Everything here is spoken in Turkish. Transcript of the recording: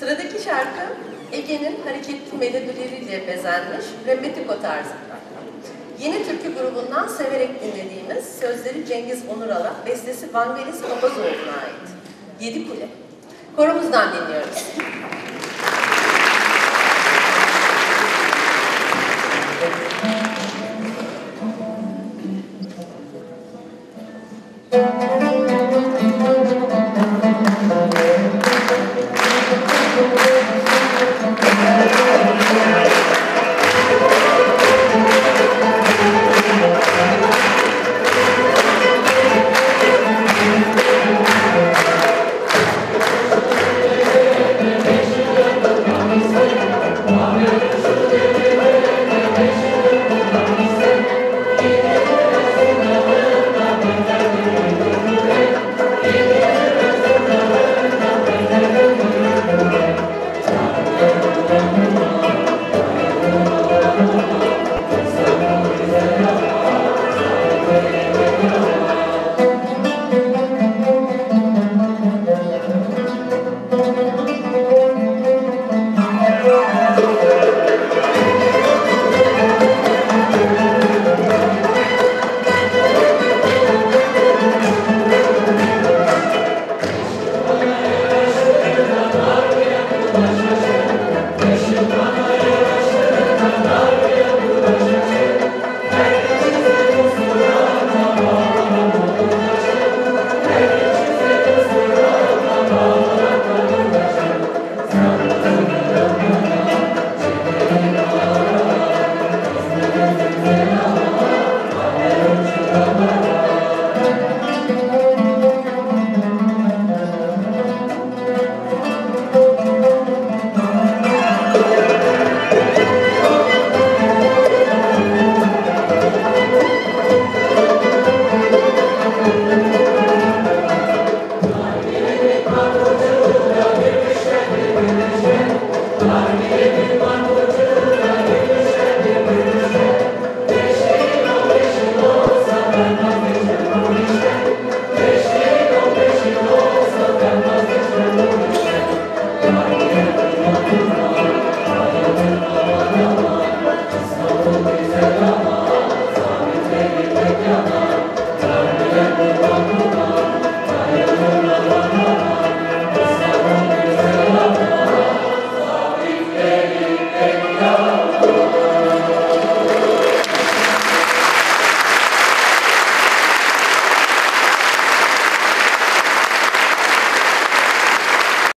Sıradaki şarkı Ege'nin hareketli melodileriyle bezenmiş Rembetiko tarzında. Yeni Türkü grubundan severek dinlediğimiz sözleri Cengiz Onural'a, bestesi Vangelis Papazoğlu'na ait. Yedi Kule. Koromuzdan dinliyoruz.